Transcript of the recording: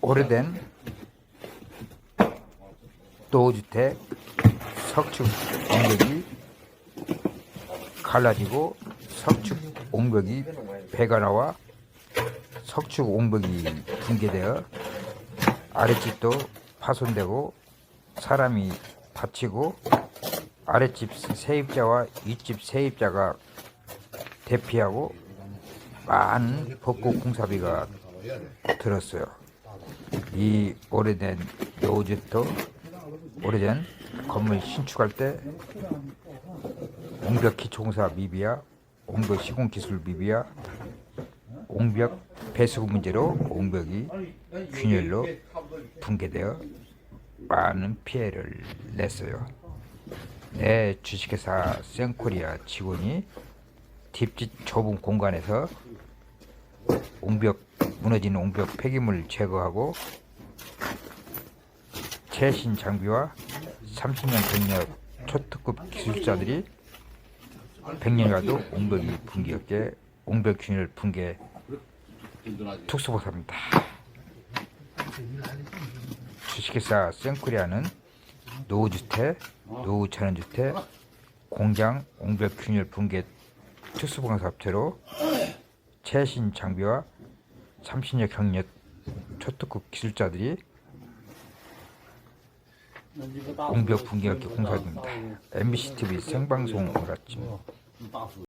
오래된 노후주택 석축 옹벽이 갈라지고 석축 옹벽이 배가 나와 석축 옹벽이 붕괴되어 아랫집도 파손되고 사람이 다치고 아랫집 세입자와 윗집 세입자가 대피하고 많은 벚꽃 공사비가 들었어요. 이 오래된 노후주택 오래된 건물 신축할 때 옹벽 기초공사 미비야, 옹벽 시공 기술 미비야, 옹벽 배수구 문제로 옹벽이 균열로 붕괴되어 많은 피해를 냈어요. 내 주식회사 생코리아 직원이 딥집 좁은 공간에서 옹벽 무너진 옹벽 폐기물 제거하고 최신 장비와 30년 경력 초특급 기술자들이 100년이라도 옹벽이 붕괴 없게 옹벽 균열 붕괴 특수보사입니다. 주식회사 생코리아는 노후주택, 노후전원주택, 공장 옹벽 균열 붕괴 특수보강사업체로 최신 장비와 30년 경력 초특급 기술자들이 옹벽 붕괴 없게 공사합니다. MBC TV 생방송을 아침